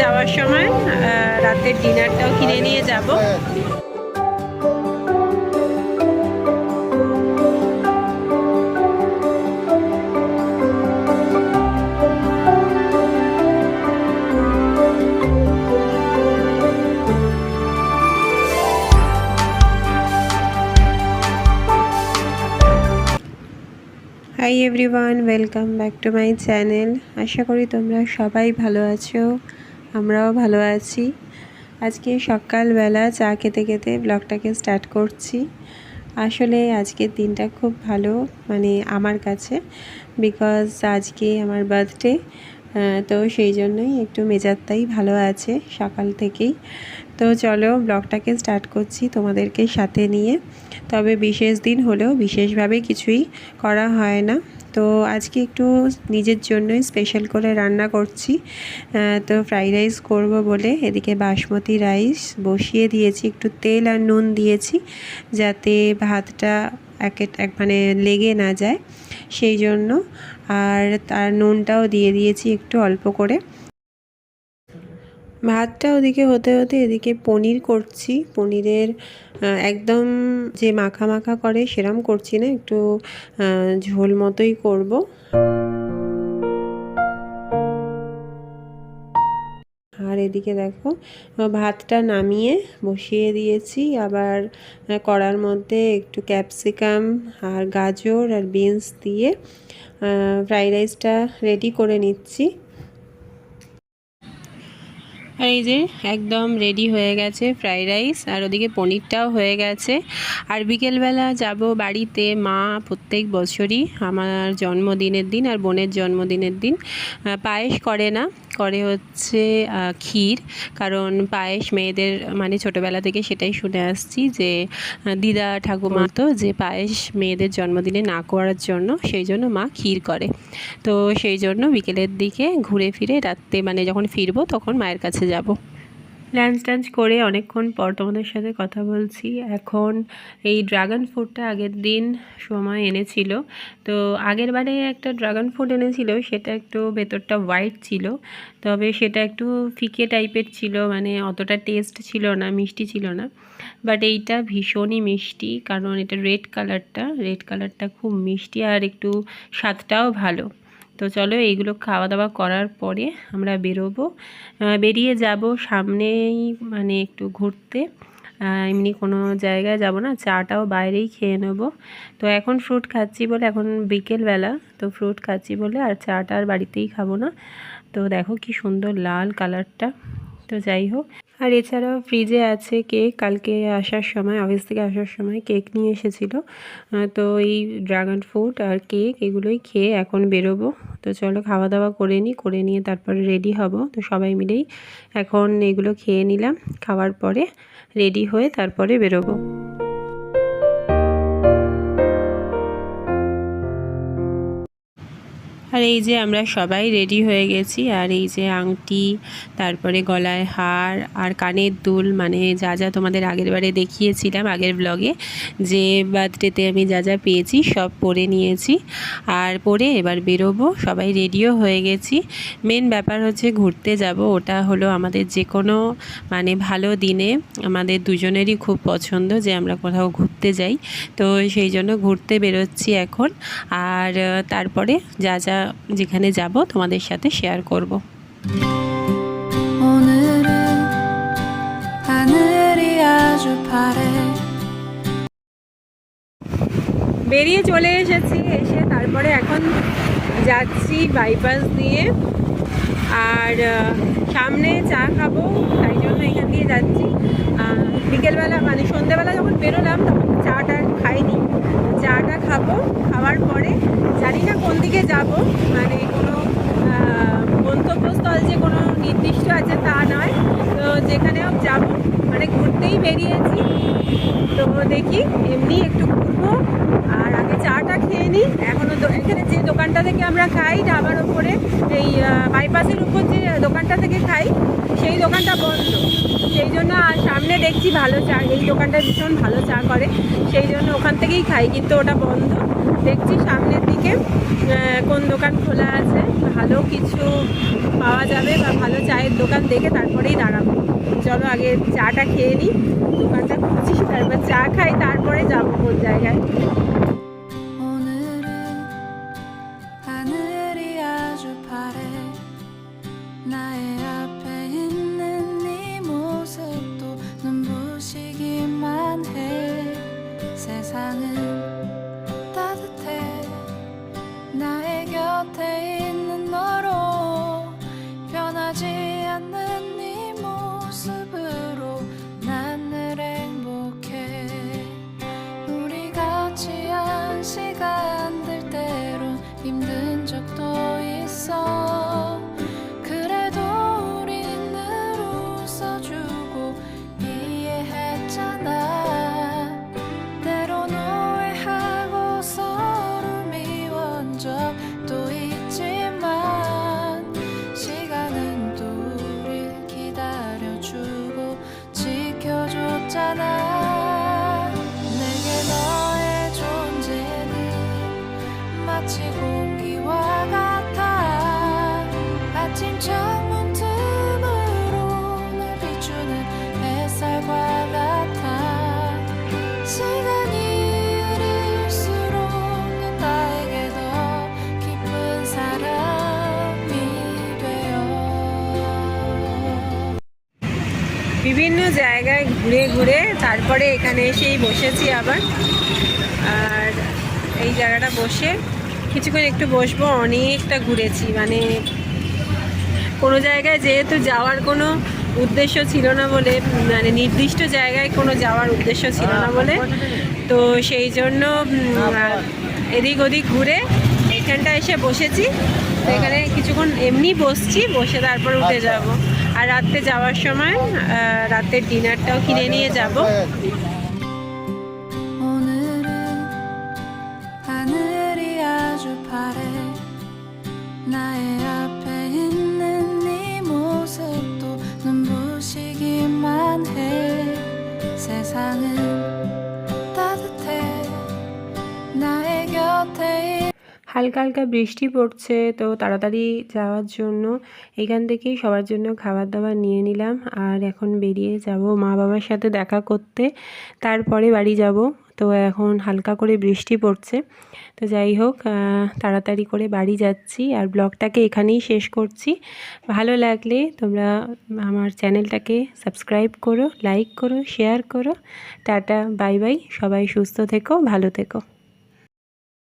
যাওয়ার সময় রাতের ডিনারটাও কিনে নিয়ে যাব। Hi everyone welcome back to my channel আশা করি তোমরা সবাই ভালো আছো। আমরাও ভালো আছি। আজকে সকালবেলা চা খেতে খেতে ব্লগটাকে স্টার্ট করছি। আসলে আজকের দিনটা খুব ভালো মানে আমার কাছে বিকজ আজকে আমার বার্থডে তো সেই জন্যই একটু মেজাজটাই ভালো আছে সকাল থেকেই। তো চলো ব্লগটাকে স্টার্ট করছি তোমাদেরকে সাথে নিয়ে। তবে বিশেষ দিন হলেও বিশেষভাবে কিছুই করা হয় না। তো আজকে একটু নিজের জন্যই স্পেশাল করে রান্না করছি। তো ফ্রাইড রাইস করব বলে এদিকে বাসমতি রাইস বসিয়ে দিয়েছি, একটু তেল আর নুন দিয়েছি যাতে ভাতটা একে এক মানে লেগে না যায়। সেই জন্য আর তার নুনটাও দিয়ে দিয়েছি একটু অল্প করে। ভাতটা ওদিকে হতে হতে এদিকে পনির করছি। পনিরের একদম যে মাখা মাখা করে সেরম করছি না, একটু ঝোল মতোই করব। আর এদিকে দেখো ভাতটা নামিয়ে বসিয়ে দিয়েছি। আবার কড়ার মধ্যে একটু ক্যাপসিকাম আর গাজর আর বিনস দিয়ে ফ্রাইড রাইসটা রেডি করে নিচ্ছি। আর এই যে, একদম রেডি হয়ে গেছে ফ্রাইড রাইস আর ওদিকে পনিরটাও হয়ে গেছে। আর বিকেলবেলা যাব বাড়িতে মা প্রত্যেক বছরই, আমার জন্মদিনের দিন আর বোনের জন্মদিনের দিন। পায়েস করে না করে হচ্ছে ক্ষীর। কারণ পায়েস মেয়েদের মানে ছোটোবেলা থেকে সেটাই শুনে আসছি যে দিদা ঠাকুমা তো যে পায়েস মেয়েদের জন্মদিনে না করার জন্য সেই জন্য মা ক্ষীর করে। তো সেই জন্য বিকেলের দিকে ঘুরে ফিরে রাত্রে মানে যখন ফিরবো তখন মায়ের কাছে যাব। লাঞ্চ টাঞ্চ করে অনেকক্ষণ পর তোমাদের সাথে কথা বলছি। এখন এই ড্রাগন ফ্রুটটা আগের দিন সময় এনেছিল। তো আগের বারে একটা ড্রাগন ফ্রুট এনেছিল, সেটা একটু ভেতরটা হোয়াইট ছিল। তবে সেটা একটু ফিকে টাইপের ছিল মানে অতটা টেস্ট ছিল না, মিষ্টি ছিল না। বাট এইটা ভীষণই মিষ্টি, কারণ এটা রেড কালারটা রেড কালারটা খুব মিষ্টি আর একটু স্বাদটাও ভালো। তো চলো এইগুলো খাওয়া দাওয়া করার পরে আমরা বেরোবো। বেরিয়ে যাব সামনেই মানে একটু ঘুরতে। এমনি কোনো জায়গায় যাব না, চাটাও বাইরেই খেয়ে নেব। তো এখন ফ্রুট খাচ্ছি বলে, এখন বিকেলবেলা, তো ফ্রুট খাচ্ছি বলে আর চাটা আর বাড়িতেই খাব না। তো দেখো কি সুন্দর লাল কালারটা তো যাই হোক। আর এছাড়াও ফ্রিজে আছে কেক কালকে আসার সময় অফিস থেকে আসার সময় কেক নিয়ে এসেছিল। তো এই ড্রাগন ফ্রুট আর কেক এগুলোই খেয়ে এখন বেরোবো। তো চলো খাওয়া দাওয়া করে নিই, করে নিয়ে তারপরে রেডি হব। তো সবাই মিলেই এখন এগুলো খেয়ে নিলাম। খাওয়ার পরে রেডি হয়ে তারপরে বেরোবো। আর এই যে আমরা সবাই রেডি হয়ে গেছি, আর এই যে আংটি, তারপরে গলায় হার আর কানের দুল মানে যা যা তোমাদের আগের বারে দেখিয়েছিলাম আগের ব্লগে যে বার্থডেতে আমি যা যা পেয়েছি সব পরে নিয়েছি। আর পরে এবার বেরোবো, সবাই রেডিও হয়ে গেছি। মেন ব্যাপার হচ্ছে ঘুরতে যাব, ওটা হলো আমাদের যে কোনো মানে ভালো দিনে, আমাদের দুজনেরই খুব পছন্দ যে আমরা কোথাও ঘুরতে যাই। তো সেই জন্য ঘুরতে বেরোচ্ছি এখন। আর, তারপরে যা যা যেখানে যাব তোমাদের সাথে শেয়ার করব। বেরিয়ে চলে এসেছি এসে তারপরে এখন যাচ্ছি বাইপাস দিয়ে। আর সামনে চা খাব তাই জন্য এখান দিয়ে যাচ্ছি। বিকেলবেলা মানে সন্ধ্যেবেলা যখন বেরোলাম তখন চা টা খাইনি। চাটা খাব, খাওয়ার পরে জানি না কোন দিকে যাব। মানে কোনো গন্তব্যস্থল যে কোনো নির্দিষ্ট আছে তা নয়। তো যেখানে হোক যাব। মানে ঘুরতেই বেরিয়েছি। তো দেখি, এমনি একটু ঘুরবো আর আগে চাটা খেয়ে নিই এখনও দো- এখানে যে দোকানটা থেকে আমরা খাই, ঢাবার ওপরে এই বাইপাসের উপর যে দোকানটা থেকে খাই, সেই দোকানটা বন্ধ। সেই জন্য আর সামনে দেখছি ভালো চা, এই দোকানটা ভীষণ ভালো চা করে। সেই জন্য ওখান থেকেই খাই, কিন্তু ওটা বন্ধ। দেখছি সামনের দিকে কোন দোকান খোলা আছে, ভালো কিছু পাওয়া যাবে বা ভালো চায়ের দোকান দেখে তারপরেই দাঁড়াবো। চলো আগে চাটা খেয়ে নিই, দোকানটা খুঁজছি তারপর চা খাই, তারপরে যাব কোন জায়গায়। 마치 공기와 같아 아침 창문 틈으로 날 비추는 햇살과 같아 시간이 흐를수록 넌 나에게 더 깊은 사람이 되어 বিভিন্ন জায়গায় ঘুরে ঘুরে তারপরে এখানে এসেই বসেছি আবার আর এই জায়গাটা বসে কিছুক্ষণ একটু বসবো অনেকটা ঘুরেছি। মানে কোনো জায়গায় যেহেতু যাওয়ার কোনো উদ্দেশ্য ছিল না বলে মানে নির্দিষ্ট জায়গায় কোনো যাওয়ার উদ্দেশ্য ছিল না বলে তো সেই জন্য এদিক ওদিক ঘুরে এখানটা এসে বসেছি। তো এখানে কিছুক্ষণ এমনি বসছি বসে তারপর উঠে যাব। আর রাত্রে যাওয়ার সময় রাতের ডিনারটাও কিনে নিয়ে যাব। হালকা হালকা বৃষ্টি পড়ছে, তো তাড়াতাড়ি যাওয়ার জন্য এখান থেকেই সবার জন্য খাবার দাবার নিয়ে নিলাম। আর এখন বেরিয়ে যাব মা বাবার সাথে দেখা করতে। তারপরে বাড়ি যাব। তো এখন হালকা করে বৃষ্টি পড়ছে। তো যাই হোক তাড়াতাড়ি করে বাড়ি যাচ্ছি। আর ব্লগটাকে এখানেই শেষ করছি। ভালো লাগলে তোমরা আমার চ্যানেলটাকে সাবস্ক্রাইব করো, লাইক করো, শেয়ার করো। Tata, bye bye. সবাই সুস্থ থেকো, ভালো থেকো।